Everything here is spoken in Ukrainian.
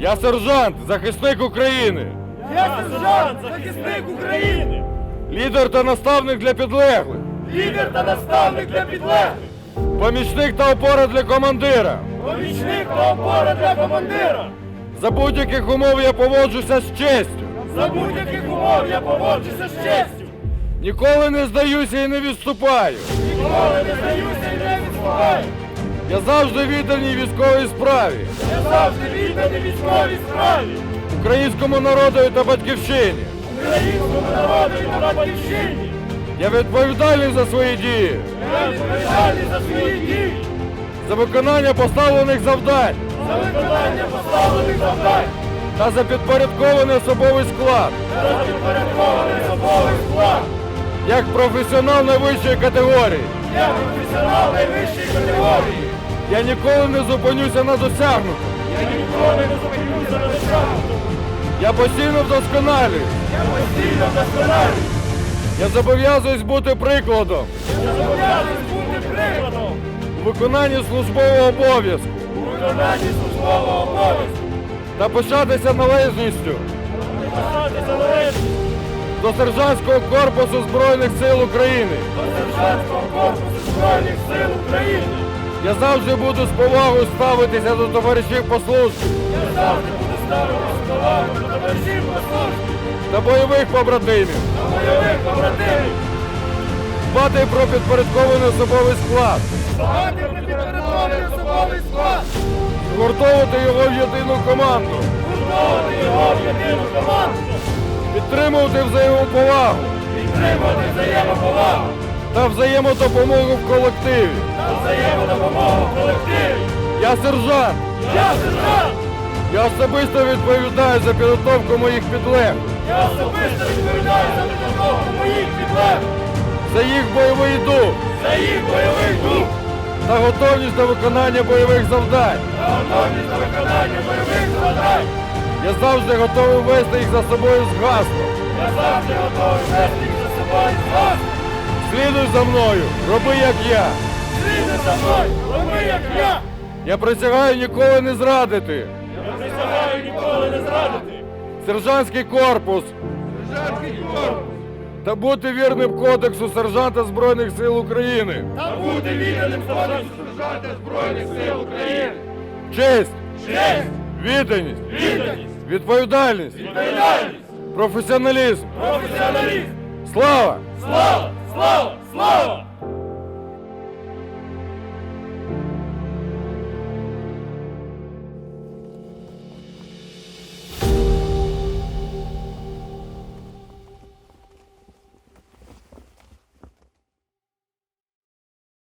Я сержант, захисник України, Я сержант, захисник України, лідер та наставник для підлеглих, лідер та наставник для підлеглих, помічник та опора для командира. помічник та опора для командира. За будь-яких умов я поводжуся з честю. За будь-яких умов я поводжуся з честю. Ніколи не здаюся і не відступаю. Ніколи не здаюся і не відступаю. Я завжди відданий військовій справі, Я завжди відданий військовій справі, українському народу та батьківщині. українському народу і на батьківщині. Я відповідальний за свої дії, Я відповідальний за свої дії, за виконання поставлених завдань за виконання поставлених завдань, та за підпорядкований особовий склад, за підпорядкований особовий склад. як професіонал найвищої категорії. Я професіонал найвищої категорії. Я ніколи не зупинюся на досягнутому. Я ніколи не зупинюся на досягнутому. Я постійно вдосконалююсь. Я постійно вдосконалююсь. Я зобов'язуюсь бути прикладом Я зобов'язаний бути прикладом у виконанні службового обов'язку у виконанні службового обов'язку. та пишатися належністю Писати залежність до сержантського корпусу Збройних сил України. до сержантського корпусу Збройних сил України. Я завжди буду з повагою ставитися до товаришів по службі. Я завжди буду ставити з повагою до товаришів по службі, та бойових побратимів, до бойових побратимів. дбати про підпорядкований особовий склад, Багати про підпорядкований особовий склад. згуртовувати його в єдину команду, Гуртовувати його в єдину команду. підтримувати взаємоповагу. Підтримувати взаємоповагу та взаємодопомогу в колективі. та взаємодопомогу в колективі. Я сержант. Я сержант. Я особисто відповідаю за підготовку моїх підлеглих, Я особисто відповідаю за підготовку моїх підлеглих, за їх бойовий дух за їх бойовий дух та готовність до виконання бойових завдань. та готовність до виконання бойових завдань. Я завжди готовий вести їх за собою з гаслом. Я завжди готовий вести їх за собою з вас. Слідуй за мною, роби як я. Слідуй за мною, роби як я. Я присягаю ніколи не зрадити. Я присягаю ніколи не зрадити. Сержантський корпус Сержантський корпус. та бути вірним кодексу сержанта Збройних сил України. Та бути відданим законам сержанта Збройних сил України. Честь, Честь, відданість, відданість, відповідальність, відповідальність, професіоналізм. професіоналізм. Слава! Слава, слава, слава!